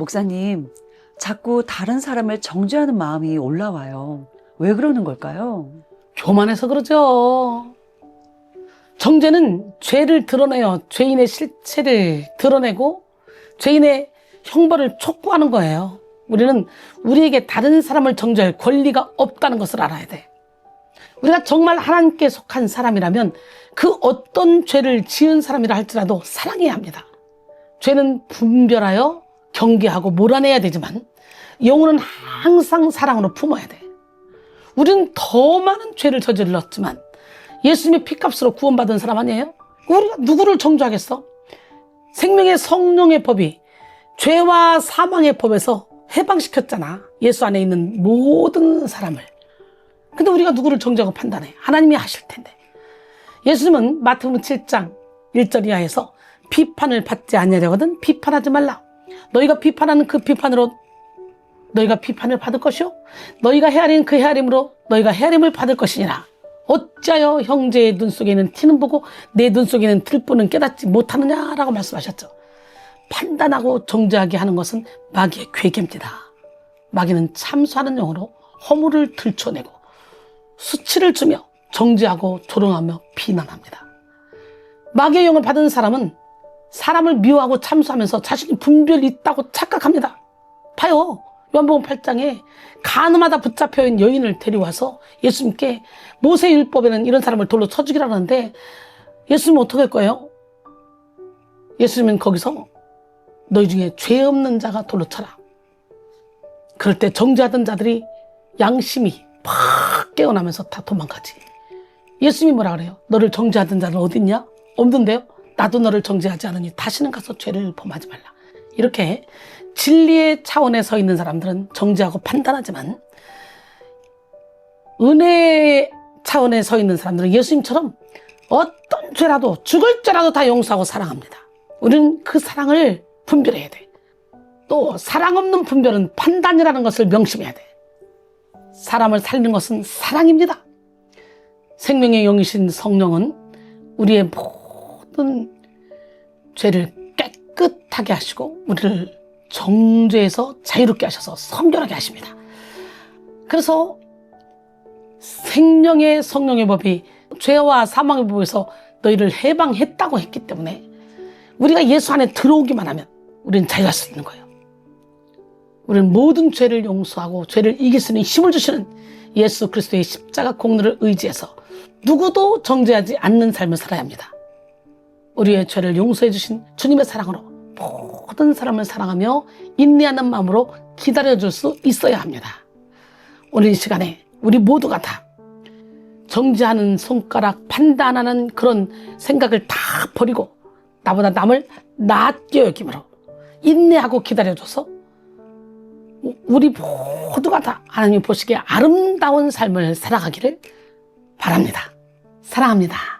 목사님, 자꾸 다른 사람을 정죄하는 마음이 올라와요. 왜 그러는 걸까요? 교만해서 그러죠. 정죄는 죄를 드러내어 죄인의 실체를 드러내고 죄인의 형벌을 촉구하는 거예요. 우리는 우리에게 다른 사람을 정죄할 권리가 없다는 것을 알아야 돼. 우리가 정말 하나님께 속한 사람이라면 그 어떤 죄를 지은 사람이라 할지라도 사랑해야 합니다. 죄는 분별하여 경계하고 몰아내야 되지만 영혼은 항상 사랑으로 품어야 돼. 우리는 더 많은 죄를 저질렀지만 예수님의 피값으로 구원받은 사람 아니에요? 우리가 누구를 정죄하겠어? 생명의 성령의 법이 죄와 사망의 법에서 해방시켰잖아. 예수 안에 있는 모든 사람을. 근데 우리가 누구를 정죄하고 판단해? 하나님이 하실 텐데. 예수님은 마태복음 7장 1절 이하에서 비판을 받지 않으려거든 비판하지 말라. 너희가 비판하는 그 비판으로 너희가 비판을 받을 것이요? 너희가 헤아린 그 헤아림으로 너희가 헤아림을 받을 것이니라. 어찌하여 형제의 눈 속에는 티는 보고 내 눈 속에는 들보는 깨닫지 못하느냐라고 말씀하셨죠. 판단하고 정죄하게 하는 것은 마귀의 괴계입니다. 마귀는 참수하는 영으로 허물을 들춰내고 수치를 주며 정죄하고 조롱하며 비난합니다. 마귀의 영을 받은 사람은 사람을 미워하고 참수하면서 자신이 분별이 있다고 착각합니다 봐요 요한복음 8장에 간음하다 붙잡혀 있는 여인을 데려와서 예수님께 모세율법에는 이런 사람을 돌로 쳐 죽이라는데 예수님은 어떻게 할 거예요? 예수님은 거기서 너희 중에 죄 없는 자가 돌로 쳐라. 그럴 때 정죄하던 자들이 양심이 팍 깨어나면서 다 도망가지. 예수님이 뭐라 그래요? 너를 정죄하던 자는 어딨냐? 없는데요? 나도 너를 정죄하지 않으니 다시는 가서 죄를 범하지 말라. 이렇게 진리의 차원에 서 있는 사람들은 정죄하고 판단하지만 은혜의 차원에 서 있는 사람들은 예수님처럼 어떤 죄라도 죽을 죄라도 다 용서하고 사랑합니다. 우리는 그 사랑을 분별해야 돼. 또 사랑 없는 분별은 판단이라는 것을 명심해야 돼. 사람을 살리는 것은 사랑입니다. 생명의 영이신 성령은 우리의 모든 죄를 깨끗하게 하시고 우리를 정죄에서 자유롭게 하셔서 성결하게 하십니다. 그래서 생명의 성령의 법이 죄와 사망의 법에서 너희를 해방했다고 했기 때문에 우리가 예수 안에 들어오기만 하면 우리는 자유할 수 있는 거예요. 우리는 모든 죄를 용서하고 죄를 이길 수 있는 힘을 주시는 예수 그리스도의 십자가 공로를 의지해서 누구도 정죄하지 않는 삶을 살아야 합니다. 우리의 죄를 용서해 주신 주님의 사랑으로 모든 사람을 사랑하며 인내하는 마음으로 기다려줄 수 있어야 합니다. 오늘 이 시간에 우리 모두가 다 정지하는 손가락, 판단하는 그런 생각을 다 버리고 나보다 남을 낫게 여김으로 인내하고 기다려줘서 우리 모두가 다 하나님 보시기에 아름다운 삶을 살아가기를 바랍니다. 사랑합니다.